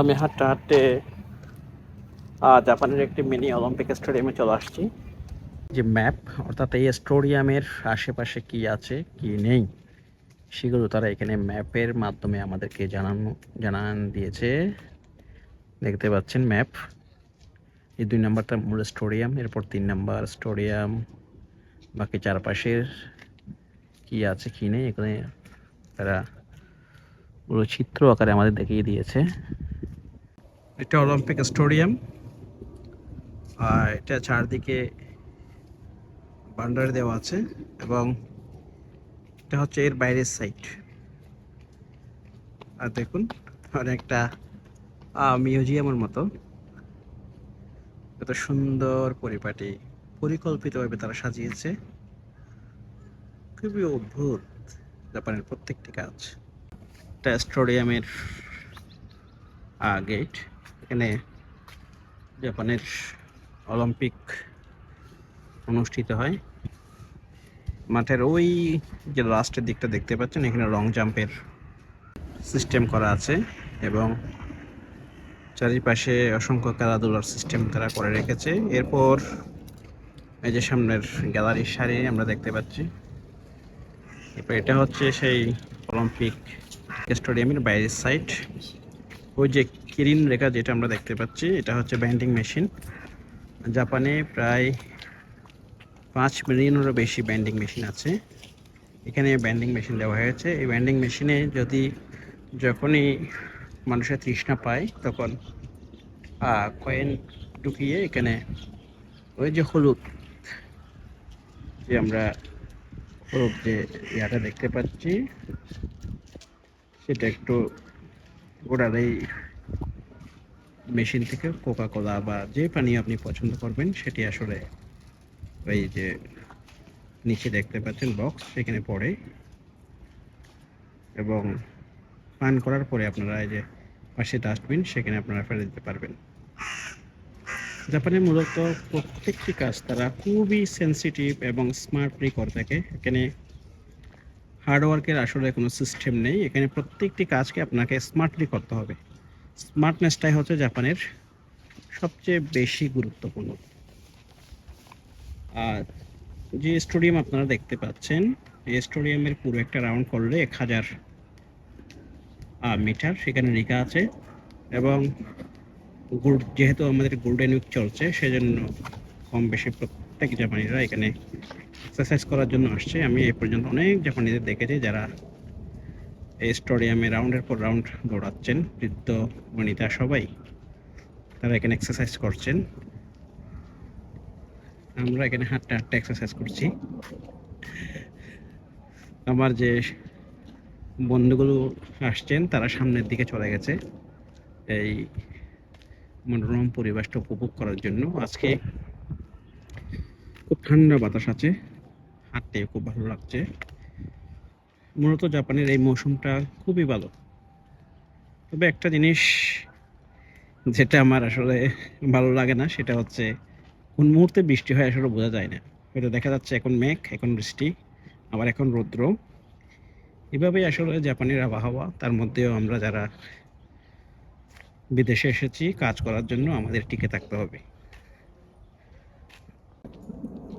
আমি হাঁটতে হাঁটতে জাপানের একটি মিনি অলিম্পিক স্টেডিয়ামে চলে আসছি। যে ম্যাপ, অর্থাৎ এই স্টেডিয়ামের আশেপাশে কি আছে, কি নেই, সেগুলো তারা এখানে ম্যাপের মাধ্যমে আমাদেরকে জানানো, জানান দিয়েছে। দেখতে পাচ্ছেন ম্যাপ। এই দুই নাম্বারটা মূল স্টেডিয়াম, এরপর তিন নাম্বার স্টেডিয়াম, বাকি চারপাশের কি আছে, কি নেই, এখানে তারা পুরো চিত্র আকারে আমাদের দেখিয়ে দিয়েছে। এটা অলিম্পিক স্টেডিয়াম আর এটা চারদিকে বাউন্ডারি দেওয়া আছে এবং এটা হচ্ছে এর বাইরের সাইড আর দেখুন, অনেকটা মিউজিয়ামের মতো। এত সুন্দর পরিপাটি, পরিকল্পিতভাবে তারা সাজিয়েছে। খুবই অদ্ভুত জাপানের প্রত্যেকটি কাজ। এটা স্টেডিয়ামের গেট এখানে জাপানের অলিম্পিক অনুষ্ঠিত হয়। মাঠের ওই যে লাস্টের দিকটা দেখতে পাচ্ছেন, এখানে লং জাম্পের সিস্টেম করা আছে এবং চারিপাশে অসংখ্য খেলাধুলার সিস্টেম তারা করে রেখেছে। এরপর এই যে সামনের গ্যালারির সারি আমরা দেখতে পাচ্ছি। এরপর এটা হচ্ছে সেই অলিম্পিক স্টেডিয়ামের বাইরের সাইড ওই যে কিরিন রেখা যেটা আমরা দেখতে পাচ্ছি, এটা হচ্ছে ব্যান্ডিং মেশিন জাপানে প্রায় পাঁচ মিলিয়নেরও বেশি ব্যান্ডিং মেশিন আছে। এখানে ব্যান্ডিং মেশিন দেওয়া হয়েছে। এই ব্যান্ডিং মেশিনে যদি যখনই মানুষের তৃষ্ণা পায়, তখন কয়েন ঢুকিয়ে এখানে ওই যে হলুদ, যে আমরা হলুদ যে ইয়াটা দেখতে পাচ্ছি, সেটা একটু গোড়ার এই মেশিন থেকে কোকা কোলা বা যে পানীয় আপনি পছন্দ করবেন, সেটি আসলে ওই যে নিচে দেখতে পাচ্ছেন বক্স সেখানে পড়ে। এবং পান করার পরে আপনারা এই যে পাশে ডাস্টবিন সেখানে আপনারা ফেলে দিতে পারবেন। জাপানে মূলত প্রত্যেকটি কাজ তারা খুবই সেন্সিটিভ এবং স্মার্টলি করে থাকে। এখানে হার্ডওয়ার্কের আসলে কোনো সিস্টেম নেই। এখানে প্রত্যেকটি কাজকে আপনাকে স্মার্টলি করতে হবে। স্মার্টনেসটাই হচ্ছে জাপানের সবচেয়ে বেশি গুরুত্বপূর্ণ। আর যে স্টেডিয়াম আপনারা দেখতে পাচ্ছেন, এই স্টেডিয়ামের পুরো একটা রাউন্ড করলে এক হাজার মিটার সেখানে লেখা আছে এবং গোল্ড যেহেতু আমাদের গোল্ডেন উইক চলছে, সেজন্য কম বেশি প্রত্যেক জাপানিরা এখানে এক্সারসাইজ করার জন্য আসছে। আমি এই পর্যন্ত অনেক জাপানিদের দেখেছি যারা স্টেডিয়ামে রাউন্ডের পর রাউন্ড দৌড়াচ্ছেন, বৃদ্ধ, বনিতা সবাই। তারা এখানে এক্সারসাইজ করছেন। আমরা এখানে হাঁটতে হাঁটতে এক্সারসাইজ করছি। আমার যে বন্ধুগুলো আসছেন, তারা সামনের দিকে চলে গেছে। এই মনোরম পরিবেশটা উপভোগ করার জন্য। আজকে খুব ঠান্ডা বাতাস আছে। হাঁটতে খুব ভালো লাগছে। মূলত জাপানের এই মৌসুমটা খুবই ভালো। তবে একটা জিনিস যেটা আমার আসলে ভালো লাগে না, সেটা হচ্ছে কোন মুহূর্তে বৃষ্টি হয় আসলে বোঝা যায় না। হয়তো দেখা যাচ্ছে এখন মেঘ, এখন বৃষ্টি, আবার এখন রৌদ্র। এভাবেই আসলে জাপানের আবহাওয়া, তার মধ্যেও আমরা যারা বিদেশে এসেছি, কাজ করার জন্য আমাদের টিকে থাকতে হবে।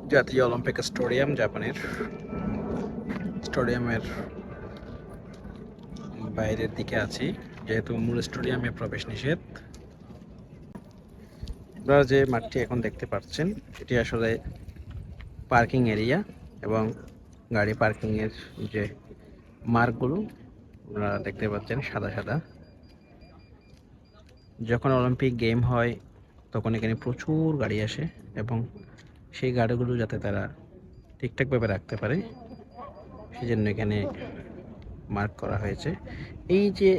জাতীয় অলিম্পিক স্টেডিয়াম জাপানের। স্টেডিয়ামের বাইরের দিকে আছি, যেহেতু মূল স্টেডিয়ামে প্রবেশ নিষেধ। আপনারা যে মাঠটি এখন দেখতে পাচ্ছেন, এটি আসলে পার্কিং এরিয়া এবং গাড়ি পার্কিংয়ের যে মার্কগুলো আপনারা দেখতে পাচ্ছেন সাদা সাদা। যখন অলিম্পিক গেম হয়, তখন এখানে প্রচুর গাড়ি আসে এবং সেই গাড়িগুলো যাতে তারা ঠিকঠাকভাবে রাখতে পারে সেজন্য এখানে মার্ক করা হয়েছে। এই যে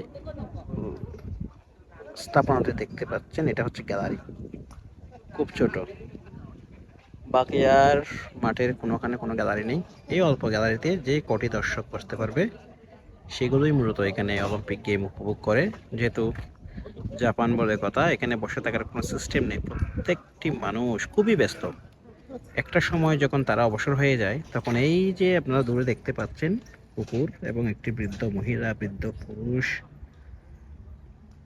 স্থাপনাটি দেখতে পাচ্ছেন, এটা হচ্ছে গ্যালারি। খুব ছোট। বাকি আর মাঠের কোনোখানে কোনো গ্যালারি নেই। এই অল্প গ্যালারিতে যে কটি দর্শক বসতে পারবে, সেগুলোই মূলত এখানে অলিম্পিক গেম উপভোগ করে। যেহেতু জাপান বলে কথা, এখানে বসে থাকার কোনো সিস্টেম নেই। প্রত্যেকটি মানুষ খুবই ব্যস্ত। একটা সময় যখন তারা অবসর হয়ে যায়, তখন এই যে আপনারা দূরে দেখতে পাচ্ছেন কুকুর এবং একটি বৃদ্ধ মহিলা, বৃদ্ধ পুরুষ,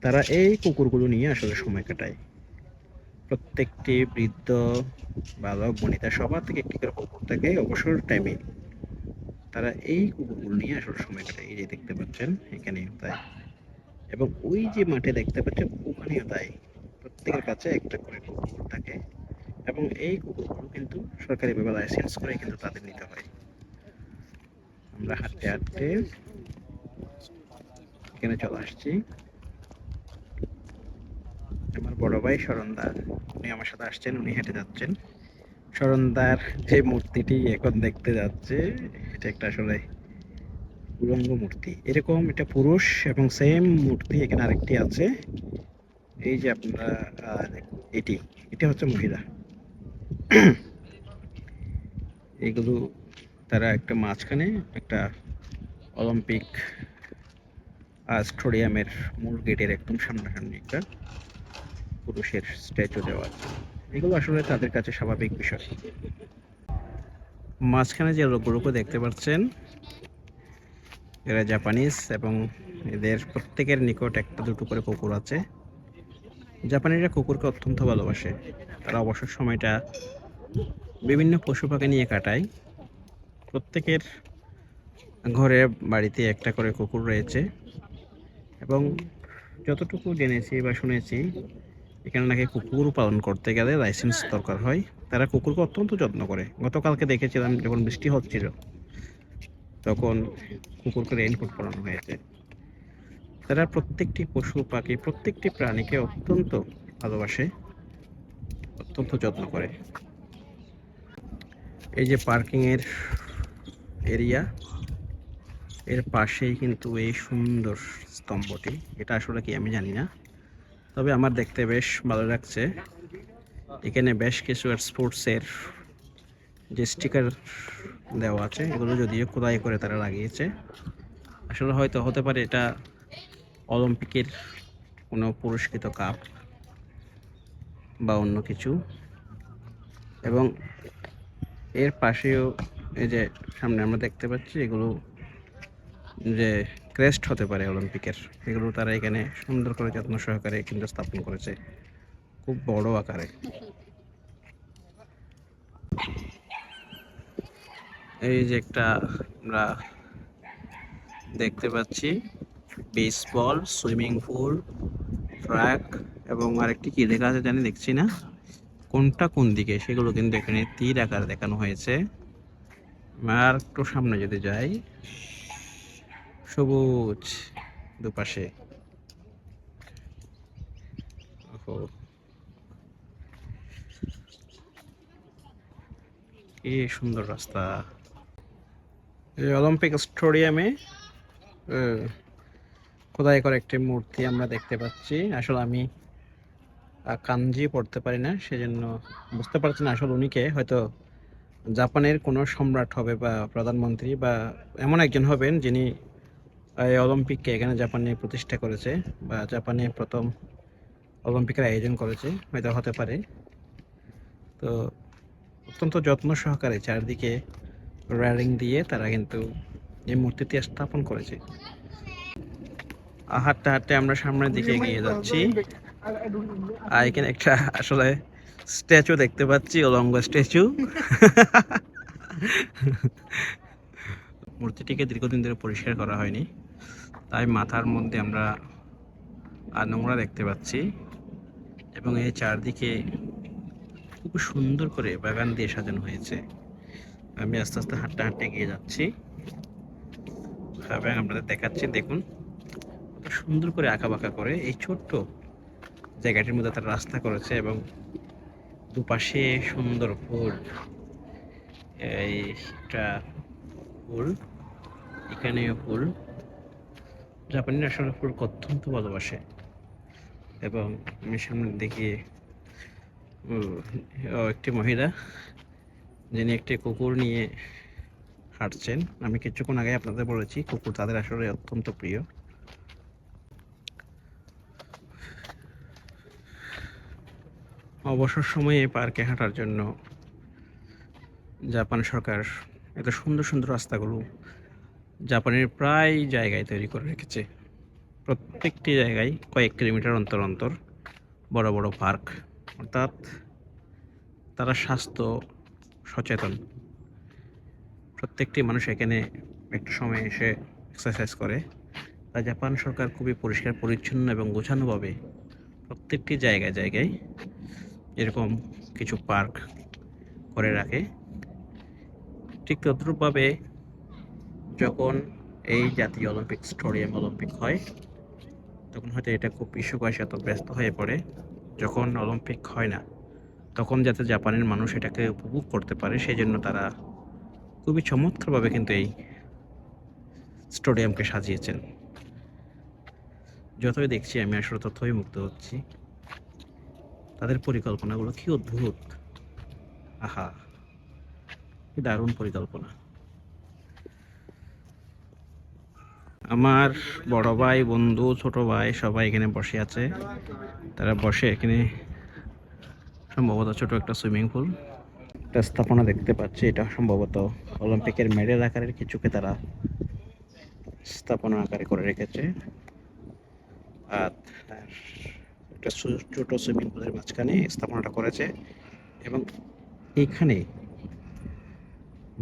তারা এই কুকুরগুলো নিয়ে আসলে সময় কাটায়। প্রত্যেকটি বৃদ্ধ, বালক, বনিতা সবার থেকে একটি করে কুকুর থাকে অবসর টাইমে তারা এই কুকুরগুলো নিয়ে আসলে সময় কাটায়। এই যে দেখতে পাচ্ছেন এখানেও তাই। এবং ওই যে মাঠে দেখতে পাচ্ছেন, ওখানেও তাই। প্রত্যেকের কাছে একটা করে কুকুর থাকে। এবং এই কুকুরগুলো কিন্তু সরকারিভাবে লাইসেন্স করে কিন্তু তাদের নিতে হয়। আমরা হাঁটতে হাঁটতে এখানে চলে আসছি। আমার বড় ভাই শরণদার উনি আমার সাথে আসছেন, উনি হেঁটে যাচ্ছেন। শরণদার যে মূর্তিটি এখন দেখতে যাচ্ছে, এটা একটা আসলে উলঙ্গ মূর্তি। এরকম এটা পুরুষ এবং সেম মূর্তি এখানে আরেকটি আছে। এই যে আপনারা এটি, এটা হচ্ছে মহিলা। এগুলো তারা একটা মাঝখানে একটা অলিম্পিক স্টেডিয়ামের মূল গেটের একদম সামনাসামনি একটা পুরুষের স্ট্যাচু দেওয়া আছে। এগুলো আসলে তাদের কাছে স্বাভাবিক বিষয়। মাঝখানে যে লোকগুলোকে দেখতে পাচ্ছেন, এরা জাপানিজ এবং এদের প্রত্যেকের নিকট একটা দুটো করে কুকুর আছে। জাপানিরা কুকুরকে অত্যন্ত ভালোবাসে। তারা অবসর সময়টা বিভিন্ন পশু পাখি নিয়ে কাটায় প্রত্যেকের ঘরে, বাড়িতে একটা করে কুকুর রয়েছে। এবং যতটুকু জেনেছি বা শুনেছি, এখানে নাকি কুকুর পালন করতে গেলে লাইসেন্স দরকার হয়। তারা কুকুরকে অত্যন্ত যত্ন করে। গতকালকে দেখেছিলাম, যখন বৃষ্টি হচ্ছিল, তখন কুকুরকে রেইনকোট পরানো হয়েছে। তারা প্রত্যেকটি পশু পাখি প্রত্যেকটি প্রাণীকে অত্যন্ত ভালোবাসে, অত্যন্ত যত্ন করে। এই যে পার্কিং এর এরিয়া এর পাশেই কিন্তু এই সুন্দর স্তম্ভটি। এটা আসলে কি আমি জানি না, তবে আমার দেখতে বেশ ভালো লাগছে। এখানে বেশ কিছু স্পোর্টসের যে স্টিকার দেওয়া আছে, এগুলো যদিও খোদাই করে তারা লাগিয়েছে। আসলে হয়তো হতে পারে এটা অলিম্পিকের কোনো পুরস্কৃত কাপ বা অন্য কিছু। এবং এর পাশেও এই যে সামনে আমরা দেখতে পাচ্ছি, এগুলো যে ক্রেস্ট হতে পারে অলিম্পিকের। এগুলো তারা এখানে সুন্দর করে যত্ন সহকারে কিন্তু স্থাপন করেছে। খুব বড় আকারে। এই যে একটা আমরা দেখতে পাচ্ছি বেসবল সুইমিং পুল ট্র্যাক এবং আরেকটি কি লেখা আছে জানি, দেখছি না। কোনটা কোন দিকে? সেগুলো কিন্তু এখানে তীর আকার দেখানো হয়েছে। আর একটু সামনে যদি যাই, সবুজ দুপাশে। কি সুন্দর রাস্তা। অলিম্পিক স্টেডিয়ামে খোদাই করে একটি মূর্তি আমরা দেখতে পাচ্ছি। আসলে আমি কাঞ্জি পড়তে পারি না, সেজন্য বুঝতে পারছি না আসলে উনিকে। হয়তো জাপানের কোনো সম্রাট হবে বা প্রধানমন্ত্রী বা এমন একজন হবেন যিনি অলিম্পিককে এখানে জাপানে প্রতিষ্ঠা করেছে বা জাপানে প্রথম অলিম্পিকের আয়োজন করেছে, হয়তো হতে পারে। তো অত্যন্ত যত্ন সহকারে চারদিকে রেলিং দিয়ে তারা কিন্তু এই মূর্তিটি স্থাপন করেছে। হাঁটতে হাঁটতে আমরা সামনের দিকে এগিয়ে যাচ্ছি। আর এখানে একটা আসলে স্ট্যাচু দেখতে পাচ্ছি, অলঙ্গ স্ট্যাচু। মূর্তিটিকে দীর্ঘদিন ধরে পরিষ্কার করা হয়নি, তাই মাথার মধ্যে আমরা নোংরা দেখতে পাচ্ছি এবং এই চারদিকে খুব সুন্দর করে বাগান দিয়ে সাজানো হয়েছে। আমি আস্তে আস্তে হাঁটতে হাঁটতে গিয়ে যাচ্ছি। আপনাদের দেখাচ্ছি, দেখুন। সুন্দর করে আঁকা বাঁকা করে, এই ছোট্ট জায়গাটির মধ্যে তারা রাস্তা করেছে এবং দুপাশে সুন্দর ফুল। এই একটা ফুল, এখানেও ফুল। জাপানিরা আসলে ফুল অত্যন্ত ভালোবাসে এবং আমি সামনে দেখি একটি মহিলা যিনি একটি কুকুর নিয়ে হাঁটছেন। আমি কিছুক্ষণ আগে আপনাদের বলেছি, কুকুর তাদের আসলে অত্যন্ত প্রিয়। অবসর সময়ে পার্কে হাঁটার জন্য জাপান সরকার এত সুন্দর সুন্দর রাস্তাগুলো জাপানের প্রায় জায়গায় তৈরি করে রেখেছে। প্রত্যেকটি জায়গায় কয়েক কিলোমিটার অন্তর অন্তর বড় বড় পার্ক, অর্থাৎ তারা স্বাস্থ্য সচেতন। প্রত্যেকটি মানুষ এখানে একটু সময় এসে এক্সারসাইজ করে। তা জাপান সরকার খুবই পরিষ্কার, পরিচ্ছন্ন এবং গোছানোভাবে প্রত্যেকটি জায়গায় জায়গায় এরকম কিছু পার্ক করে রাখে। ঠিক তদ্রূপভাবে যখন এই জাতীয় অলিম্পিক স্টেডিয়াম অলিম্পিক হয়, তখন হয়তো এটা খুব বিশ্ববাসী এত ব্যস্ত হয়ে পড়ে। যখন অলিম্পিক হয় না, তখন যাতে জাপানের মানুষ এটাকে উপভোগ করতে পারে সেই জন্য তারা খুবই চমৎকারভাবে কিন্তু এই স্টেডিয়ামকে সাজিয়েছেন। যতই দেখছি আমি আসলে ততই মুক্ত হচ্ছি। তাদের পরিকল্পনাগুলো কি অদ্ভুত। আহা, কি দারুণ পরিকল্পনা। আমার বড় ভাই, বন্ধু, ছোট ভাই সবাই এখানে বসে আছে। তারা বসে এখানে সম্ভবত ছোট একটা সুইমিং পুল। একটা স্থাপনা দেখতে পাচ্ছি, এটা সম্ভবত অলিম্পিকের মেডেল আকারের কিছুকে তারা স্থাপনা আকারে করে রেখেছে। আর একটা ছোট সুইমিং পুলের মাঝখানে স্থাপনাটা করেছে এবং এখানে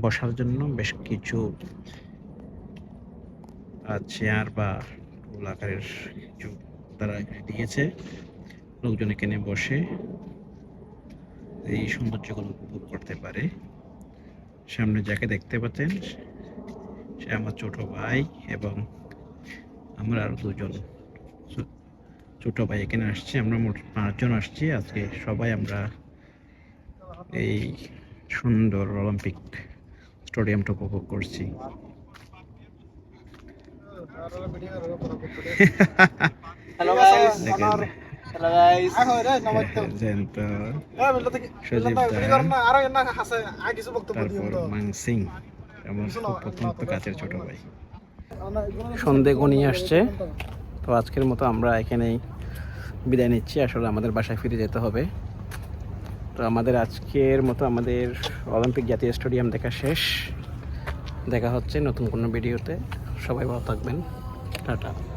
বসার জন্য বেশ কিছু চেয়ার বা টুল আকারের কিছু তারা দিয়েছে। লোকজন এখানে বসে এই সৌন্দর্যগুলো উপভোগ করতে পারে। সামনে যাকে দেখতে পাচ্ছেন, সে আমার ছোট ভাই এবং আমরা আরও দুজন ছোট ভাই এখানে আসছি আমরা মোট পাঁচজন আসছি। আজকে সবাই আমরা এই সুন্দর অলিম্পিক স্টেডিয়ামটা উপভোগ করছি। সন্দেহ নিয়ে আসছে। তো আজকের মতো আমরা এখানেই বিদায় নিচ্ছি। আসলে আমাদের বাসায় ফিরে যেতে হবে। তো আমাদের আজকের মতো আমাদের অলিম্পিক জাতীয় স্টেডিয়াম দেখা শেষ। দেখা হচ্ছে নতুন কোনো ভিডিওতে। সবাই ভালো থাকবেন। টাটা।